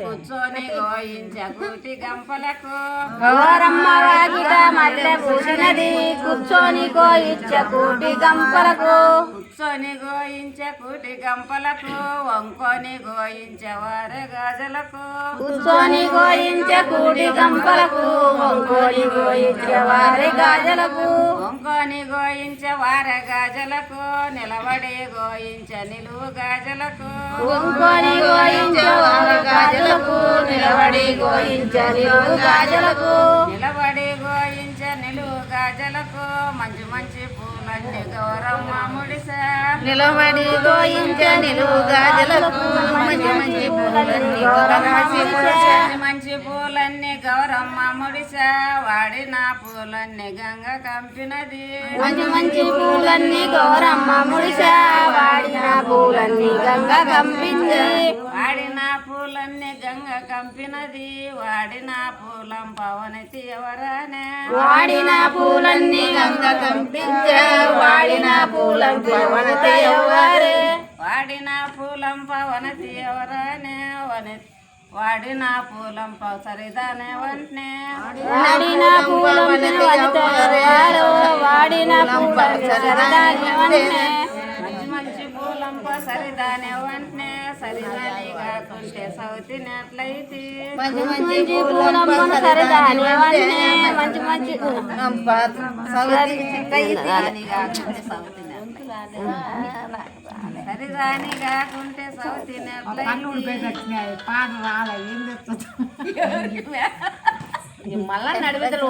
కూర్చొని గోయించ కూటి గంపలకు? కూర్చొని కూటి గంపలకు. కూర్చొని గోయించ కూటి గంపలకు. వంకొని గోయించ వారి గాజలకు. కూర్చొని కోయించ కూటి గంపలకు. వంకోని వారి గాజలకు. వంకొని గోయించ వారి గాజలకు. నిలబడి గోయించ నిలువు గాజలకు. వంకోని కోయించ గాజలకు నిలబడి కోయించ నిలువు గాజలకు. నిలబడి గోయించ నిలువు గాజలకు. మంచి మంచి పూలన్నీ గౌరమ్మ ముడిసా. నిలబడి కోయించ నిలువు గాజలకు. మంచి మంచి పూలన్నీ గౌరమ్మ ముడిసా. మంచి మంచి పూలన్నీ గౌరమ్మ ముడిసా. వాడిన పూలన్నీ గంగ కంపినది. మంచి మంచి పూలన్నీ గౌరమ్మ ముడిసా. పూలన్నీ గంగ కంపింది. వాడిన పూలన్నీ గంగ కంపినది. వాడిన పూలం పవనతి ఎవరనే వాడిన పూలన్నీ గంగ కంపించే. వాడిన పూలం పవనత ఎవరే వాడిన పూలం పవనతి ఎవరనే వని వాడిన పూలం సరిదానే వంటనే వాడిన పూలం వనిత వాడిన పూలం సరదాని మంచి పూలంప సరిదానే వంటనే సరిదాని కాకుంటే సౌతినట్లయితే. మంచి మంచి పూలమ్మన సరదాని వన్నే మంచి మంచి సరిదాని కాకుంటే సౌతిన సరిదాని కాకుంటే సౌతినట్లయితే. మళ్ళా నడిపితలు